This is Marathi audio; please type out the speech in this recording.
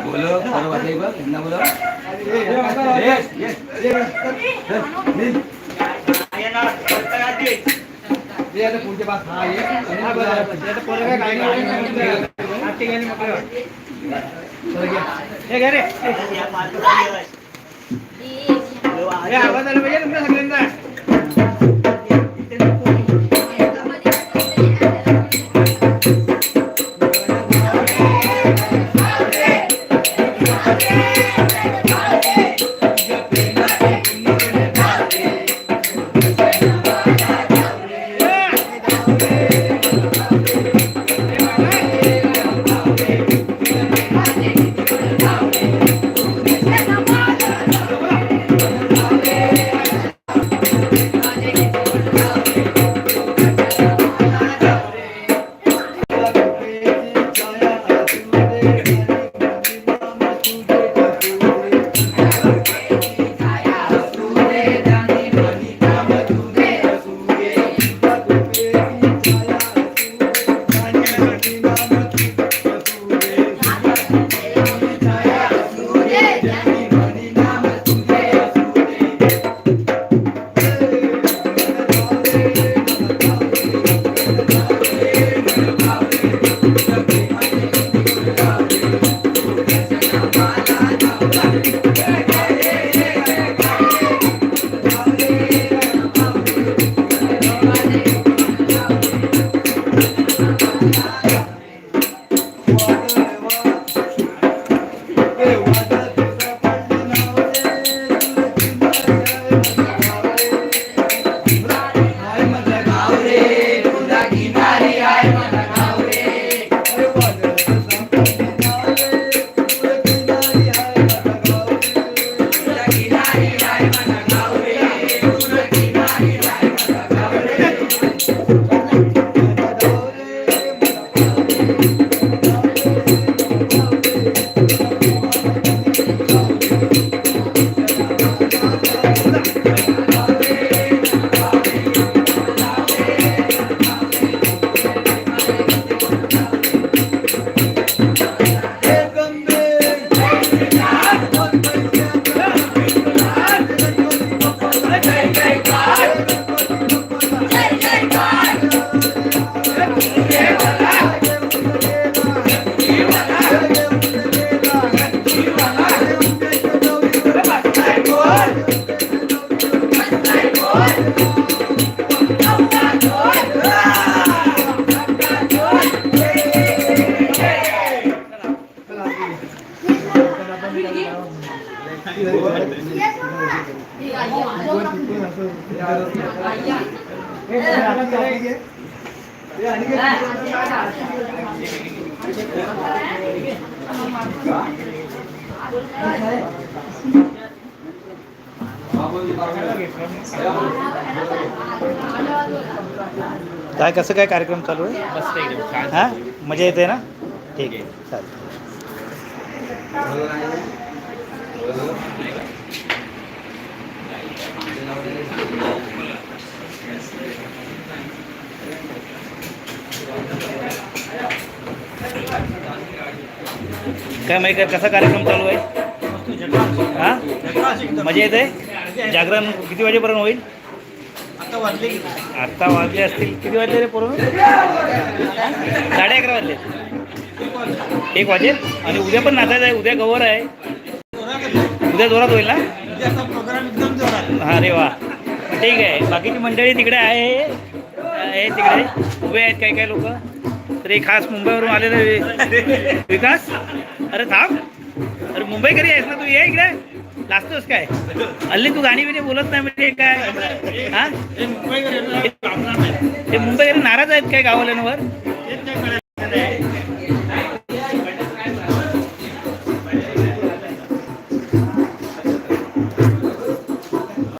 बोलो बरोबर नाही बघ यांना बोलो येस येस ये आता पुढच्या पास हा ये आणि हा बघा आता पोरं काय काय काय आठी गाणी मोकळे हे घे रे हे आवाज आला पाहिजे तुमच्या सगळ्यांचा काय कसं काय कार्यक्रम चालू आहे? हाँ? मज़ा येते ना? ठीक आहे. चालेल. काय माहिती कसा कार्यक्रम चालू आहे? हां? मजा येते? जागरण किती वाजेपर्यंत होईल? आत्ता वाजले असतील. किती वाजले रे पूर्ण साडे अकरा वाजले. एक वाजेल? आणि उद्या पण नाचायचं आहे. उद्या गवर आहे. उद्या जोरात होईल ना? हा रे वा. ठीक आहे. बाकीची मंडळी तिकडे आहे. आहे तिकडे. उभे आहेत काही काही लोक. तर एक खास मुंबईवरून आलेले विकास. अरे थांब. अरे मुंबईकरी आहेस ना तू? ये इकडे. लाजतोस काय? हल्ली तू गाणी बिणी बोलत नाही म्हणजे काय? हा? ते मुंबईकडे नाराज आहेत काय गाववाल्यांवर? कळत